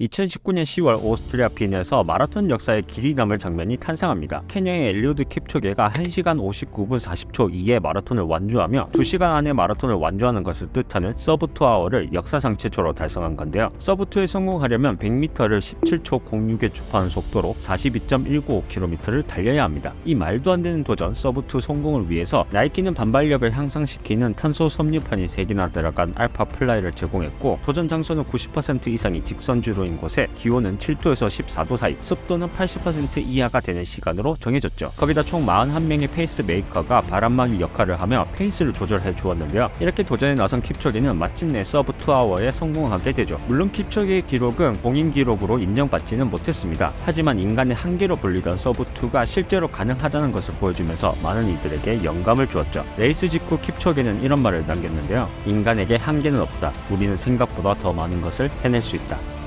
2019년 10월 오스트리아 빈에서 마라톤 역사의 길이 남을 장면이 탄생합니다. 케냐의 엘리오드 킵초게가 1시간 59분 40초 2의 마라톤을 완주하며 2시간 안에 마라톤을 완주하는 것을 뜻하는 서브 투 아워를 역사상 최초로 달성한 건데요. 서브 투에 성공하려면 100m를 17초 06에 주파하는 속도로 42.195km를 달려야 합니다. 이 말도 안 되는 도전 서브 투 성공을 위해서 나이키는 반발력을 향상시키는 탄소 섭류판이 3개나 들어간 알파 플라이를 제공했고 도전 장소는 90% 이상이 직선주로 인 곳에 기온은 7도에서 14도 사이, 습도는 80% 이하가 되는 시간으로 정해졌죠. 거기다 총 41명의 페이스 메이커가 바람막이 역할을 하며 페이스를 조절해 주었는데요. 이렇게 도전에 나선 킵초게는 마침 내 서브 2아워에 성공하게 되죠. 물론 킵초게의 기록은 공인 기록으로 인정받지는 못했습니다. 하지만 인간의 한계로 불리던 서브 2가 실제로 가능하다는 것을 보여주면서 많은 이들에게 영감을 주었죠. 레이스 직후 킵초게는 이런 말을 남겼는데요. 인간에게 한계는 없다. 우리는 생각보다 더 많은 것을 해낼 수 있다.